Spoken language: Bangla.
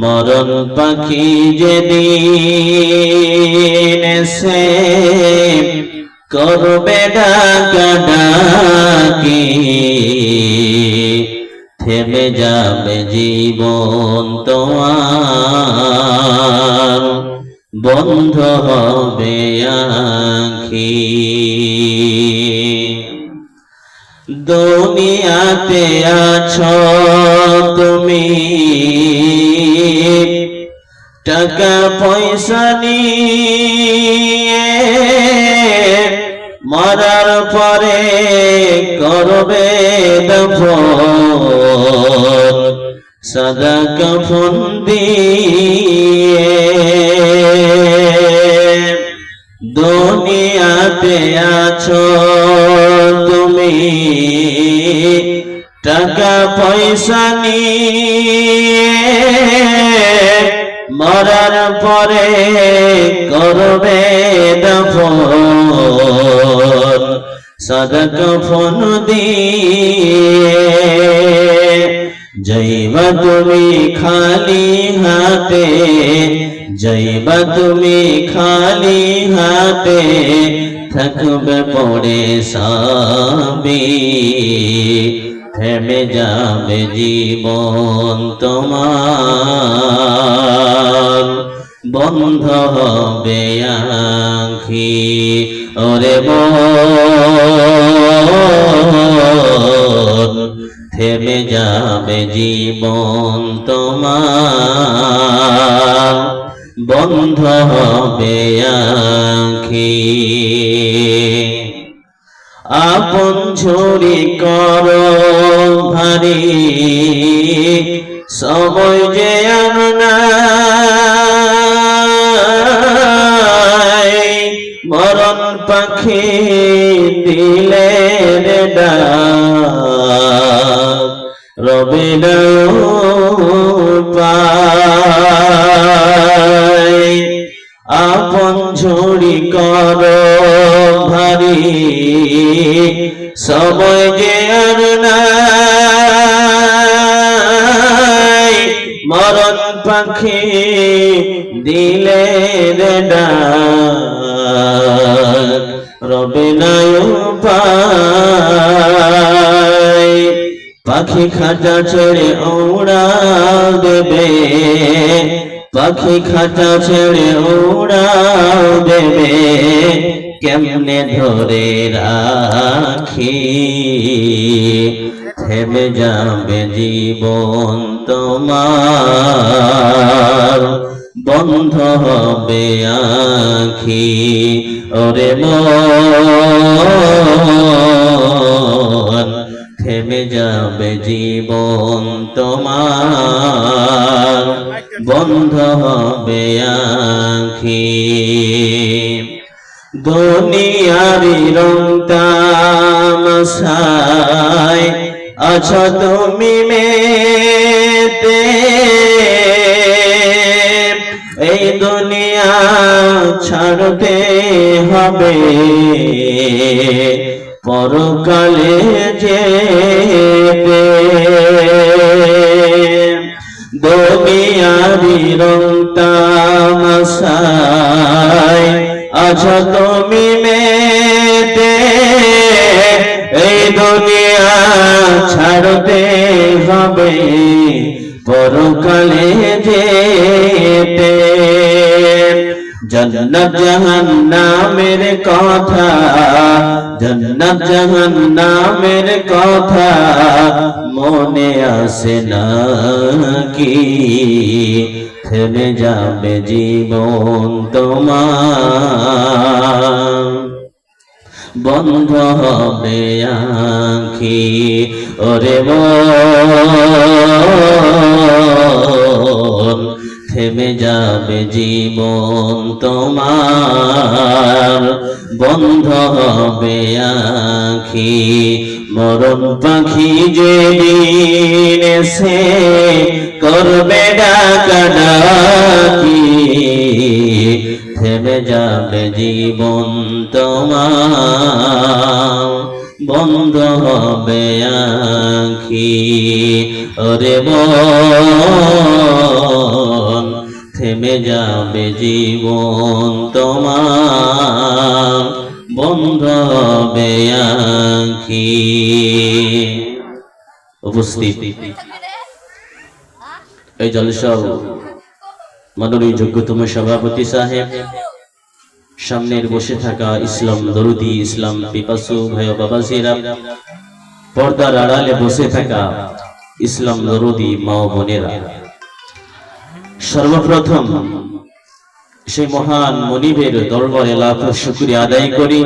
মরণ পাখি যেদিন সে করবে ডাকি, থেমে যাবে জীবন তোমার, বন্ধ হবে আখি। দুনিয়াতে আছো তুমি। টাকা পয়সা নিয়ে মরার পরে করবে দফন। সদা কফন দিয়ে দুনিয়াতে আছো তুমি। টাকা পয়সা নিয়ে মরার পরে করবে দফন। সদক ফোন দিয়ে জৈবা তুমি খালি হাতে জৈবা তুমি খালি হাতে, থাকবে পড়ে সাবি থেমে যাবে জীবন তোমার, বন্ধ হবে আখি, ওরে থেমে যাবে জীবন তোমার, বন্ধ হবে আখি। আপন ঝুরি কর ভারী। সময় যে আর নাই মরণ পাখি দিলে রে ডাক। রবি পায় আপন ঝুড়ি কর ভারী সময় যে আর নাই, মরণ পাখি দিলে রবে নাই পায় পাখি খাঁচা ছেড়ে ওড়া দেবে। পাখি খাঁচা ছেড়ে ওড়া দেবে, কেমনে ধরে রাখি? থেমে যাবে জীবন তোমার, বন্ধ হবে আখি। ওরে মন থেমে যাবে জীবন তোমার। বন্ধ হবে আখি দুনিয়ারি রং তামসায় আছো তুমি মেতে। এই দুনিয়া ছাড়তে হবে। পরকালে যেতে। দুনিয়ারি রং তামসায় আছো তুমি মেতে এই দুনিয়া ছাড়তে হবে। পরকালে যেতে। জন্নত জাহান্নামের কথা, জন্নত জাহান্নামের কথা মনে আসে না কি? থেমে যাবে জীবন তোমার। বন্ধ হবে আখি, ওরে থেমে যাবে জীবন তোমার, বন্ধ হবে আখি। মরণ পাখি যে এসে করবে ডাকা ডাকি থেমে যাবে জীবন তোমার, বন্ধ হবে আখি। ওরে মন থেমে যাবে জীবন তোমার বন্ধ হবে আখি। উপস্থিত। এই জলসা মাননীয় যোগ্যতম সভাপতি সাহেব, সামনের বসে থাকা ইসলাম দরুদি, ইসলাম পিপাসু ভাই বাবাজিরা, পর্দার আড়ালে বসে থাকা ইসলাম দরুদি মা বোনেরা। সর্বপ্রথম সেই মহান মনিবের দরবারে লাখ শুক্রিয়া আদায় করি।